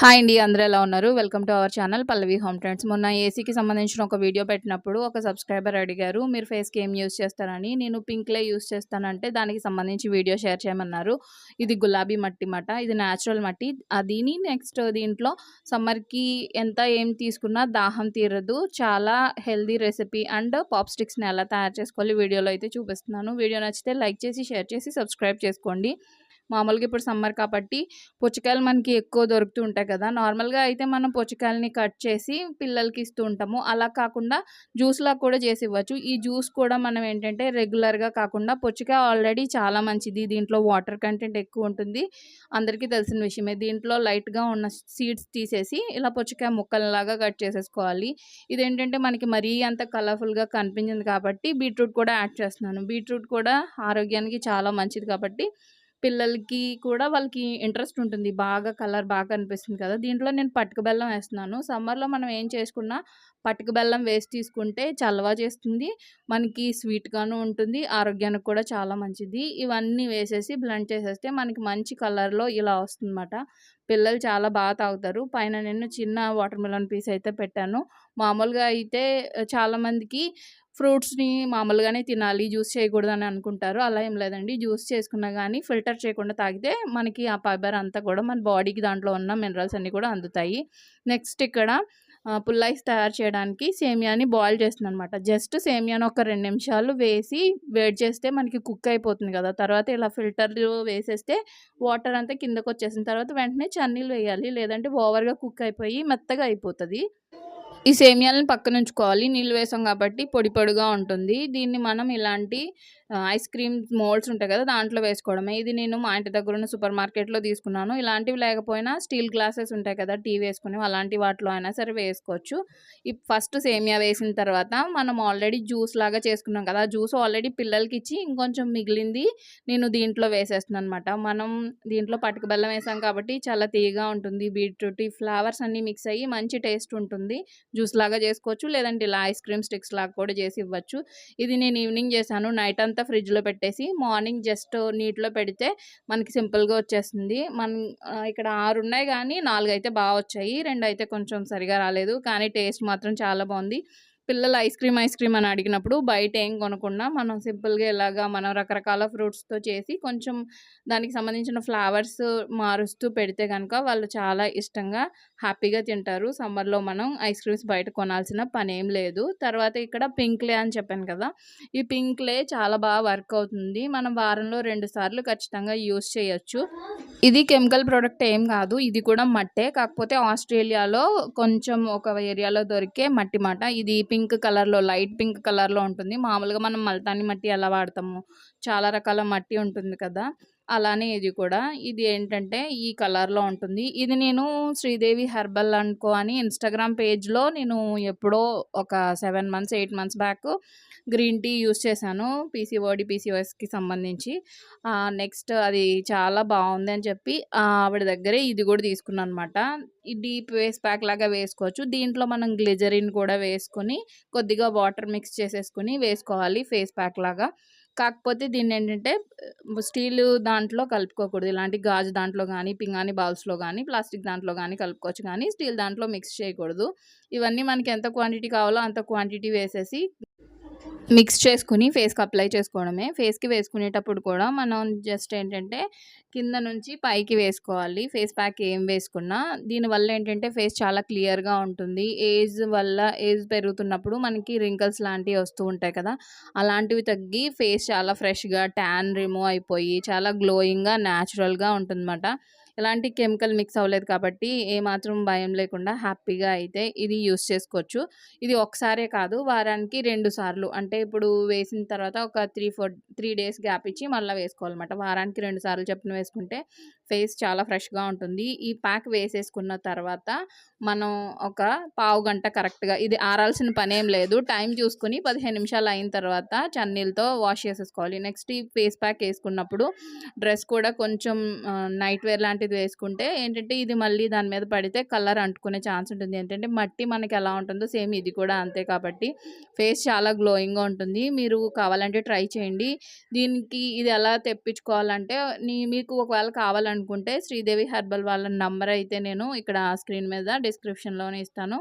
Hi అండి అందరూ ఎలా ఉన్నారు? Welcome to our channel Pallavi home trends. మొన్న ఏసీకి సంబంధించిన ఒక వీడియో పెట్టినప్పుడు ఒక సబ్స్క్రైబర్ అడిగారు మీరు ఫేస్కి ఏం యూస్ చేస్తారని? నేను పింక్లే యూస్ చేస్తానంటే దానికి సంబంధించి వీడియో షేర్ చేయమన్నారు. ఇది గులాబీ మట్టి మాట ఇది న్యాచురల్ మట్టి. అదిని నెక్స్ట్ దీంట్లో సమ్మర్కి ఎంత ఏం తీసుకున్నా దాహం తీరదు. చాలా హెల్దీ రెసిపీ అండ్ పాప్ స్టిక్స్ని ఎలా తయారు చేసుకోవాలి వీడియోలో అయితే చూపిస్తున్నాను. వీడియో నచ్చితే లైక్ చేసి షేర్ చేసి సబ్స్క్రైబ్ చేసుకోండి. మామూలుగా ఇప్పుడు సమ్మర్ కాబట్టి పుచ్చకాయలు మనకి ఎక్కువ దొరుకుతూ ఉంటాయి కదా. నార్మల్గా అయితే మనం పుచ్చకాయలని కట్ చేసి పిల్లలకి ఇస్తూ ఉంటాము. అలా కాకుండా జ్యూస్లా కూడా చేసి ఇవ్వచ్చు. ఈ జ్యూస్ కూడా మనం ఏంటంటే రెగ్యులర్గా కాకుండా పుచ్చకాయ ఆల్రెడీ చాలా మంచిది. దీంట్లో వాటర్ కంటెంట్ ఎక్కువ ఉంటుంది. అందరికీ తెలిసిన విషయమే. దీంట్లో లైట్గా ఉన్న సీడ్స్ తీసేసి ఇలా పుచ్చకాయ ముక్కలలాగా కట్ చేసేసుకోవాలి. ఇదేంటంటే మనకి మరీ అంత కలర్ఫుల్గా కనిపించింది కాబట్టి బీట్రూట్ కూడా యాడ్ చేస్తున్నాను. బీట్రూట్ కూడా ఆరోగ్యానికి చాలా మంచిది కాబట్టి పిల్లలకి కూడా వాళ్ళకి ఇంట్రెస్ట్ ఉంటుంది. బాగా కలర్ బాగా అనిపిస్తుంది కదా! దీంట్లో నేను పట్టుకు బెల్లం వేస్తున్నాను. సమ్మర్లో మనం ఏం చేసుకున్నా పట్టుకు బెల్లం వేసి తీసుకుంటే చల్లవ చేస్తుంది. మనకి స్వీట్గాను ఉంటుంది. ఆరోగ్యానికి కూడా చాలా మంచిది. ఇవన్నీ వేసేసి బ్లెండ్ చేసేస్తే మనకి మంచి కలర్లో ఇలా వస్తుందన్నమాట. పిల్లలు చాలా బాగా తాగుతారు. పైన నేను చిన్న వాటర్ మిలన్ పీస్ అయితే పెట్టాను. మామూలుగా అయితే చాలామందికి ఫ్రూట్స్ని మామూలుగానే తినాలి జ్యూస్ చేయకూడదని అనుకుంటారు. అలా ఏం లేదండి. జ్యూస్ చేసుకున్నా కానీ ఫిల్టర్ చేయకుండా తాగితే మనకి ఆ ఫైబర్ అంతా కూడా మన బాడీకి దాంట్లో ఉన్న మినరల్స్ అన్నీ కూడా అందుతాయి. నెక్స్ట్ ఇక్కడ పుల్లైస్ తయారు చేయడానికి సేమియాని బాయిల్ చేస్తుంది అనమాట జస్ట్ సేమియాని ఒక రెండు నిమిషాలు వేసి వేడి చేస్తే మనకి కుక్ అయిపోతుంది కదా. తర్వాత ఇలా ఫిల్టర్లు వేసేస్తే వాటర్ అంతా కిందకు వచ్చేసిన తర్వాత వెంటనే చన్నీళ్ళు వేయాలి. లేదంటే ఓవర్గా కుక్ అయిపోయి మెత్తగా అయిపోతుంది. ఈ సేమియాలను పక్కన ఉంచుకోవాలి నీళ్ళు వేసాం కాబట్టి పొడి పొడిగా ఉంటుంది. దీన్ని మనం ఇలాంటి ఐస్ క్రీమ్ మోల్డ్స్ ఉంటాయి కదా దాంట్లో వేసుకోవడమే. ఇది నేను మా ఇంటి దగ్గర ఉన్న సూపర్ మార్కెట్లో తీసుకున్నాను. ఇలాంటివి లేకపోయినా స్టీల్ గ్లాసెస్ ఉంటాయి కదా టీ వేసుకుని అలాంటి వాటిలో అయినా సరే వేసుకోవచ్చు. ఈ ఫస్ట్ సేమియా వేసిన తర్వాత మనం ఆల్రెడీ జ్యూస్ లాగా చేసుకున్నాం కదా జ్యూస్ ఆల్రెడీ పిల్లలకి ఇచ్చి ఇంకొంచెం మిగిలింది నేను దీంట్లో వేసేస్తున్నాను అనమాట మనం దీంట్లో పట్టుక బెల్లం వేసాం కాబట్టి చాలా తీయగా ఉంటుంది. బీట్రూట్ ఈ ఫ్లవర్స్ అన్నీ మిక్స్ అయ్యి మంచి టేస్ట్ ఉంటుంది. జ్యూస్ లాగా చేసుకోవచ్చు. లేదంటే ఇలా ఐస్ క్రీమ్ స్టిక్స్ లాగా కూడా చేసి ఇవ్వచ్చు. ఇది నేను ఈవినింగ్ చేశాను. నైట్ అంతా ఫ్రిడ్జ్లో పెట్టేసి మార్నింగ్ జస్ట్ నీటిలో పెడితే మనకి సింపుల్గా వచ్చేస్తుంది. మనం ఇక్కడ ఆరు ఉన్నాయి కానీ నాలుగు అయితే బాగా వచ్చాయి. రెండు అయితే కొంచెం సరిగా రాలేదు. కానీ టేస్ట్ మాత్రం చాలా బాగుంది. పిల్లలు ఐస్ క్రీమ్ ఐస్ క్రీమ్ అని అడిగినప్పుడు బయట ఏం కొనకుండా మనం సింపుల్గా ఇలాగా మనం రకరకాల ఫ్రూట్స్తో చేసి కొంచెం దానికి సంబంధించిన ఫ్లవర్స్ మారుస్తూ పెడితే కనుక వాళ్ళు చాలా ఇష్టంగా హ్యాపీగా తింటారు. సమ్మర్లో మనం ఐస్ క్రీమ్స్ బయట కొనాల్సిన పని ఏం లేదు. తర్వాత ఇక్కడ పింక్లే అని చెప్పాను కదా ఈ పింక్లే చాలా బాగా వర్క్ అవుతుంది. మనం వారంలో రెండు సార్లు ఖచ్చితంగా యూస్ చేయొచ్చు. ఇది కెమికల్ ప్రోడక్ట్ ఏం కాదు ఇది కూడా మట్టే. కాకపోతే ఆస్ట్రేలియాలో కొంచెం ఒక ఏరియాలో దొరికే మట్టి మాట. ఇది పింక్ పింక్ కలర్లో లైట్ పింక్ కలర్లో ఉంటుంది. మామూలుగా మనం మల్తాని మట్టి ఎలా వాడతాము. చాలా రకాల మట్టి ఉంటుంది కదా. అలానే ఇది కూడా. ఇది ఏంటంటే ఈ కలర్లో ఉంటుంది. ఇది నేను శ్రీదేవి హెర్బల్ అనుకో అని ఇన్స్టాగ్రామ్ పేజ్లో నేను ఎప్పుడో ఒక seven months eight months back green tea use చేశాను. పీసీఓడి పీసీఓఎస్కి సంబంధించి. నెక్స్ట్ అది చాలా బాగుంది అని చెప్పి ఆవిడ దగ్గరే ఇది కూడా తీసుకున్నాను అనమాట ఈ డీప్ వేస్ ప్యాక్ లాగా వేసుకోవచ్చు. దీంట్లో మనం గ్లిజరిన్ కూడా వేసుకొని కొద్దిగా వాటర్ మిక్స్ చేసేసుకుని వేసుకోవాలి ఫేస్ ప్యాక్ లాగా. కాకపోతే దీన్ని ఏంటంటే స్టీల్ దాంట్లో కలుపుకోకూడదు. ఇలాంటి గాజు దాంట్లో కానీ పింగాణి బౌల్స్లో కానీ ప్లాస్టిక్ దాంట్లో కానీ కలుపుకోవచ్చు. కానీ స్టీల్ దాంట్లో మిక్స్ చేయకూడదు. ఇవన్నీ మనకి ఎంత క్వాంటిటీ కావాలో అంత క్వాంటిటీ వేసేసి మిక్స్ చేసుకుని ఫేస్కి అప్లై చేసుకోవడమే. ఫేస్కి వేసుకునేటప్పుడు కూడా మనం జస్ట్ ఏంటంటే కింద నుంచి పైకి వేసుకోవాలి. ఫేస్ ప్యాక్ ఏం వేసుకున్నా. దీనివల్ల ఏంటంటే ఫేస్ చాలా క్లియర్గా ఉంటుంది. ఏజ్ వల్ల ఏజ్ పెరుగుతున్నప్పుడు మనకి రింకల్స్ లాంటివి వస్తూ ఉంటాయి కదా. అలాంటివి తగ్గి ఫేస్ చాలా ఫ్రెష్గా ట్యాన్ రిమూవ్ అయిపోయి చాలా గ్లోయింగ్గా న్యాచురల్గా ఉంటుందన్నమాట. ఎలాంటి కెమికల్ మిక్స్ అవ్వలేదు కాబట్టి ఏమాత్రం భయం లేకుండా హ్యాపీగా అయితే ఇది యూస్ చేసుకోవచ్చు. ఇది ఒకసారే కాదు వారానికి రెండు సార్లు. అంటే ఇప్పుడు వేసిన తర్వాత ఒక three four three days gap ఇచ్చి మళ్ళీ వేసుకోవాలన్నమాట. వారానికి రెండు సార్లు చెప్పిన వేసుకుంటే ఫేస్ చాలా ఫ్రెష్గా ఉంటుంది. ఈ ప్యాక్ వేసేసుకున్న తర్వాత మనం ఒక పావు గంట కరెక్ట్గా ఇది ఆరాల్సిన పని ఏం లేదు. టైం చూసుకుని పదిహేను నిమిషాలు అయిన తర్వాత చన్నీళ్ళతో వాష్ చేసేసుకోవాలి. నెక్స్ట్ ఈ ఫేస్ ప్యాక్ వేసుకున్నప్పుడు డ్రెస్ కూడా కొంచెం నైట్ వేర్ లాంటి అలాంటిది వేసుకుంటే ఏంటంటే ఇది మళ్ళీ దాని మీద పడితే కలర్ అంటుకునే ఛాన్స్ ఉంటుంది. ఏంటంటే మట్టి మనకి ఎలా ఉంటుందో సేమ్ ఇది కూడా అంతే కాబట్టి ఫేస్ చాలా గ్లోయింగ్గా ఉంటుంది. మీరు కావాలంటే ట్రై చేయండి. దీనికి ఇది ఎలా తెప్పించుకోవాలంటే నీ మీకు ఒకవేళ కావాలనుకుంటే శ్రీదేవి హెర్బల్ వాళ్ళ నంబర్ అయితే నేను ఇక్కడ స్క్రీన్ మీద డిస్క్రిప్షన్లోనే ఇస్తాను.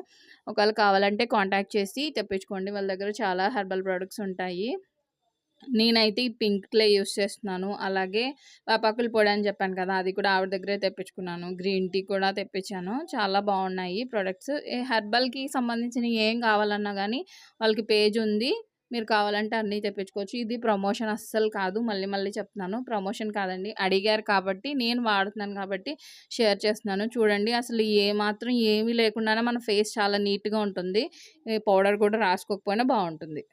ఒకవేళ కావాలంటే కాంటాక్ట్ చేసి తెప్పించుకోండి. వాళ్ళ దగ్గర చాలా హెర్బల్ ప్రొడక్ట్స్ ఉంటాయి. నేనైతే ఈ పింక్ క్లే యూస్ చేస్తున్నాను. అలాగే వేపాకుల పొడి అని చెప్పాను కదా అది కూడా ఆవిడ దగ్గరే తెప్పించుకున్నాను. గ్రీన్ టీ కూడా తెప్పించాను. చాలా బాగున్నాయి ప్రొడక్ట్స్. హెర్బల్కి సంబంధించిన ఏం కావాలన్నా కానీ వాళ్ళకి పేజ్ ఉంది. మీరు కావాలంటే అన్నీ తెప్పించుకోవచ్చు. ఇది ప్రమోషన్ అస్సలు కాదు. మళ్ళీ మళ్ళీ చెప్తున్నాను. ప్రమోషన్ కాదండి. అడిగారు కాబట్టి నేను వాడుతున్నాను కాబట్టి షేర్ చేస్తున్నాను. చూడండి అసలు ఏ మాత్రం ఏమీ లేకుండానే మన ఫేస్ చాలా నీట్గా ఉంటుంది. పౌడర్ కూడా రాసుకోకపోయినా బాగుంటుంది.